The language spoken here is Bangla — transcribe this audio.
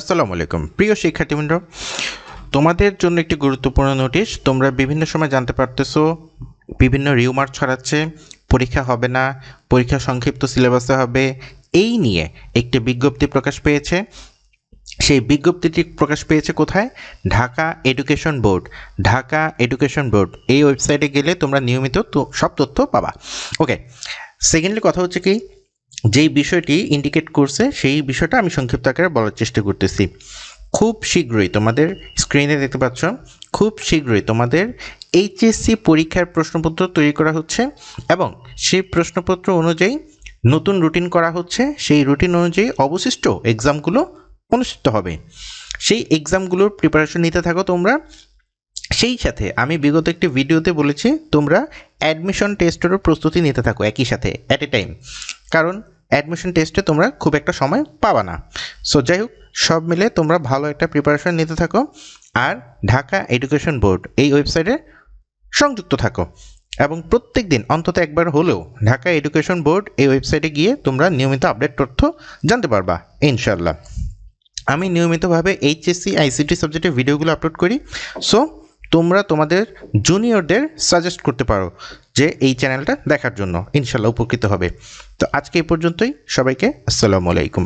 আসসালামু আলাইকুম। প্রিয় শিক্ষার্থীবৃন্দ, তোমাদের জন্য একটি গুরুত্বপূর্ণ নোটিশ। তোমরা বিভিন্ন সময় জানতে পারতেছো, বিভিন্ন রিউমার ছড়াচ্ছে, পরীক্ষা হবে না, পরীক্ষা সংক্ষিপ্ত সিলেবাসে হবে। এই নিয়ে একটি বিজ্ঞপ্তি প্রকাশ পেয়েছে। সেই বিজ্ঞপ্তিটি প্রকাশ পেয়েছে কোথায়? Dhaka education board. Dhaka education board. এই ওয়েবসাইটে গেলে তোমরা নিয়মিত সব তথ্য পাবা। ওকে সেকেন্ডলি কথা হচ্ছে কি? যেই বিষয়টি ইন্ডিকেট করছে, সেই বিষয়টা আমি সংক্ষিপ্ত আকারে বলার চেষ্টা করতেছি। খুব শীঘ্রই তোমাদের স্ক্রিনে দেখতে পাচ্ছ, খুব শীঘ্রই তোমাদের এইচএসসি পরীক্ষার প্রশ্নপত্র তৈরি করা হচ্ছে এবং সেই প্রশ্নপত্র অনুযায়ী নতুন রুটিন করা হচ্ছে। সেই রুটিন অনুযায়ী অবশিষ্ট এক্সামগুলো অনুষ্ঠিত হবে। সেই এক্সামগুলোর প্রিপারেশন নিতে থাকো তোমরা। সেই সাথে আমি বিগত একটি ভিডিওতে বলেছি, তোমরা অ্যাডমিশন টেস্টেরও প্রস্তুতি নিতে থাকো একই সাথে অ্যাট এ টাইম কারণ অ্যাডমিশন টেস্টে তোমরা খুব একটা সময় পাবা না। সো যাই হোক সব মিলে তোমরা ভালো একটা প্রিপারেশন নিতে থাকো আর ঢাকা এডুকেশন বোর্ড এই ওয়েবসাইটে সংযুক্ত থাকো। এবং প্রত্যেক দিন অন্তত একবার হলেও ঢাকা এডুকেশন বোর্ড এই ওয়েবসাইটে গিয়ে তোমরা নিয়মিত আপডেট তথ্য জানতে পারবা ইনশাল্লাহ আমি নিয়মিতভাবে এইচএসসি আইসিটি সাবজেক্টের ভিডিওগুলো আপলোড করি। সো তোমরা তোমাদের জুনিয়রদের সাজেস্ট করতে পারো। যে এই চ্যানেলটা দেখার জন্য। ইনশাল্লাহ উপকৃত হবে। তো আজকে এই পর্যন্তই। সবাইকে আসসালামু আলাইকুম।